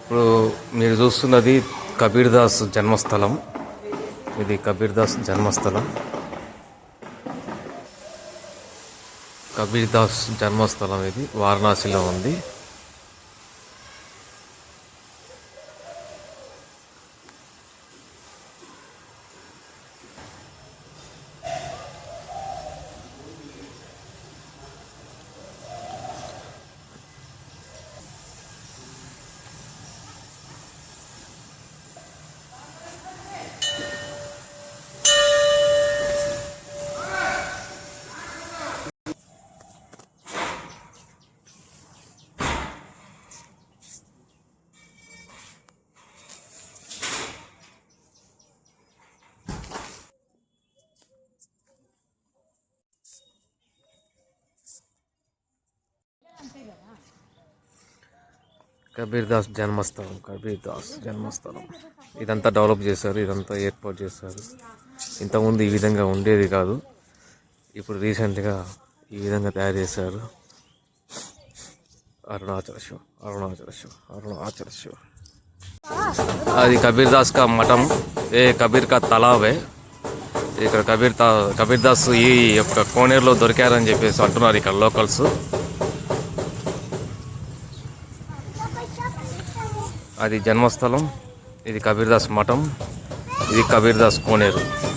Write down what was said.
ఇప్పుడు మీరు చూస్తున్నది కబీర్ దాస్ జన్మస్థలం. ఇది కబీర్ దాస్ జన్మస్థలం. కబీర్ దాస్ జన్మస్థలం ఇది. వారణాసిలో ఉంది. కబీర్ దాస్ జన్మస్థలం కబీర్ దాస్ జన్మస్థలం. ఇదంతా డెవలప్ చేశారు ఇదంతా ఏర్పాటు చేశారు. ఇంతకుముందు ఈ విధంగా ఉండేది కాదు. ఇప్పుడు రీసెంట్గా ఈ విధంగా తయారు చేశారు. అరుణాచల శివ అరుణాచల శివ అరుణాచల శివ. అది కబీర్ దాస్ కా మఠం. ఏ కబీర్ కా తలావే ఇక్కడ కబీర్ తా కబీర్ దాస్ ఈ యొక్క కోనేరులో దొరికారని చెప్పేసి అంటున్నారు ఇక్కడ లోకల్స్ అది జన్మస్థలం. ఇది కబీర్దాస్ మఠం. ఇది కబీర్దాస్ కోనేరు.